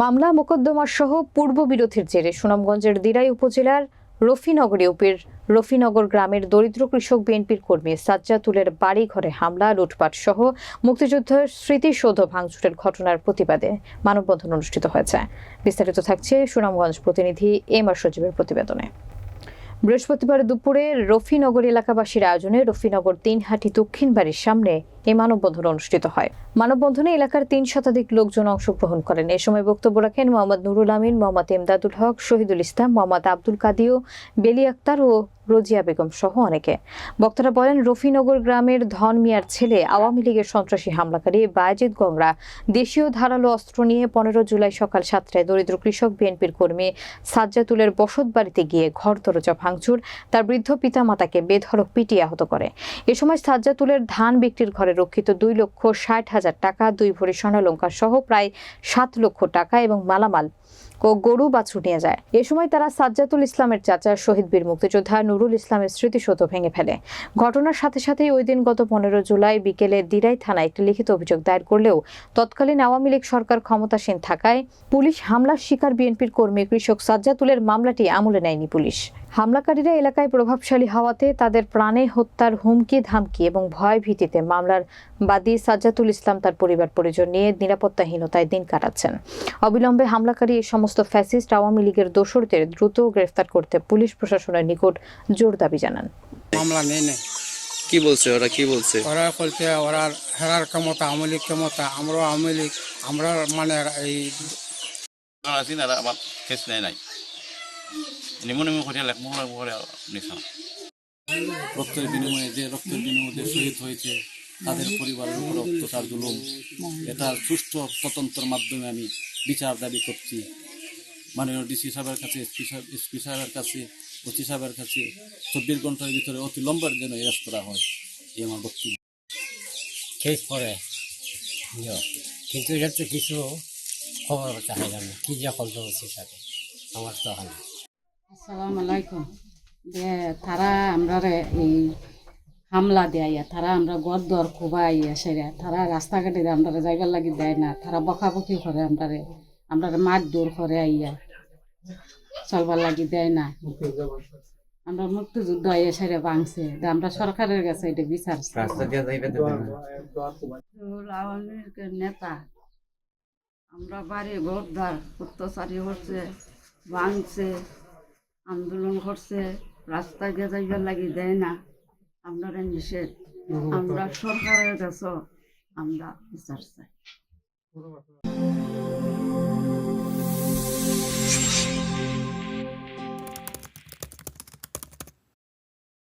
মামলা মোকদ্দমা সহ পূর্ব বিরোধের জেরে সুনামগঞ্জের দিরাই উপজেলার রফিনগর ইউপির রফিনগর গ্রামের দরিদ্র কৃষক বিএনপির কর্মী সাজ্জাতুলের বাড়ি ঘরে হামলা, লুটপাট সহ মুক্তিযুদ্ধের স্মৃতিসৌধ ভাঙচুরের ঘটনার প্রতিবাদে মানববন্ধন অনুষ্ঠিত হয়েছে। বিস্তারিত থাকছে সুনামগঞ্জ প্রতিনিধি এম আর সজীবের প্রতিবেদনে। বৃহস্পতিবার দুপুরে রফিনগর এলাকাবাসীর আয়োজনে রফিনগর তিনহাটি দক্ষিণ বাড়ির সামনে এই মানববন্ধন অনুষ্ঠিত হয়। মানববন্ধনে এলাকার তিন শতাধিক লোকজন অংশগ্রহণ করেন। এ সময় বক্তব্য রাখেন মোহাম্মদ নুরুল আমিন, মোহাম্মদ এমদাদুল হক, শহীদুল ইসলাম, মোহাম্মদ আব্দুল কাদিও, বেলি আক্তার ও রোজিয়া বেগম সহ অনেকে। বক্তারা বলেন, রফিনগর গ্রামের ধন মিয়ার ছেলে আওয়ামী লীগের সন্ত্রাসী হামলাকারী বায়েজিদ গংরা দেশীয় ধারালো অস্ত্র নিয়ে পনেরো জুলাই সকাল সাতটায় দরিদ্র কৃষক বিএনপির কর্মী সাজ্জাতুলের বসত বাড়িতে গিয়ে ঘর দরজা ভাঙচুর। তার বৃদ্ধ পিতামাতাকে বেধড়ক পিটিয়ে আহত করে। এ সময় সাজ্জাতুলের ধান বিক্রির ঘরে রক্ষিত দুই লক্ষ ষাট হাজার টাকা, দুই ভরি স্বর্ণালঙ্কার সহ প্রায় সাত লক্ষ টাকা এবং মালামাল ও গরু বাছু নিয়ে যায়। এ সময় তারা সাজ্জাতুল ইসলামের চাচা শহীদ বীর মুক্তিযোদ্ধা নুরুল ইসলামের স্মৃতিসৌধ ভেঙে ফেলে। ঘটনার সাথে সাথেই ওই দিন গত পনেরো জুলাই বিকেলে দিরাই থানায় একটি লিখিত অভিযোগ দায়ের করলেও তৎকালীন আওয়ামী লীগ সরকার ক্ষমতাসীন থাকায় পুলিশ হামলার শিকার বিএনপির কর্মী কৃষক সাজ্জাতুলের মামলাটি আমলে নেয়নি পুলিশ। হামলাকারীরা এলাকায় প্রভাবশালী হওয়াতে তাদের প্রাণে হত্যার হুমকি ধামকি এবং ভয় ভীতিতে মামলার বাদী সাজ্জাতুল ইসলাম তার পরিবার পরিজন নিয়ে নিরাপত্তাহীনতায় দিন কাটাচ্ছেন। অবিলম্বে হামলাকারী এই সমস্ত ফ্যাসিস্ট আওয়ামী লীগের দোসরদের দ্রুত গ্রেফতার করতে পুলিশ প্রশাসনের নিকট জোর দাবি জানান। মামলা নেই নেই কি বলছে ওরা? কি বলছে? ওরা বলছে ওরা হেরার ক্ষমতা আওয়ামী লীগ ক্ষমতা আওয়ামী লীগ আমরা মানে এই আছি না আমার কেস নেয় নাই। নিমু নিমু করে লেখ মুখ করে নিছানা রক্তের বিনিময়ে যে রক্তের বিনিময়ে শহীদ হয়েছে, তাদের পরিবারের উপর অত্যাচার, জুলুম এটার সুষ্ঠু স্বতন্ত্র মাধ্যমে আমি বিচার দাবি করছি। মাননীয় ডিসি সাহেবের কাছে, এসপি সাহেবের কাছে, ওসি সাহেবের কাছে চব্বিশ ঘণ্টার ভিতরে অতি লম্বার যেন এরেস্ট করা হয়, এই আমার বক্তব্য। কেস পরে। কিন্তু এটার তো কিছু খবর চাই না কি যে হচ্ছে সাথে, আমার তো হয় না। আসসালামু আলাইকুম। যে তারা আমরা এই হামলা দেয় তারা আমরা গর দর খুবাই সেরা তারা রাস্তাঘাটে আমরা যাইবার লাগি দেয় না তারা বকাবকি করে আমরা আমরা মাঠ দূর করে আইয়া চলবার লাগি দেয় না। আমরা মুক্তিযুদ্ধ আইয়া সেরে ভাঙছে যে আমরা সরকারের কাছে এটা বিচার নেতা আমরা বাড়ি ঘরদার অত্যাচারী হচ্ছে ভাঙছে। আন্দোলন করছে রাস্তায় গিয়ে যাইবার লাগি দেয় না। আপনারা নিষেধ। আমরা সরকারের কাছে আমরা বিচার চাই।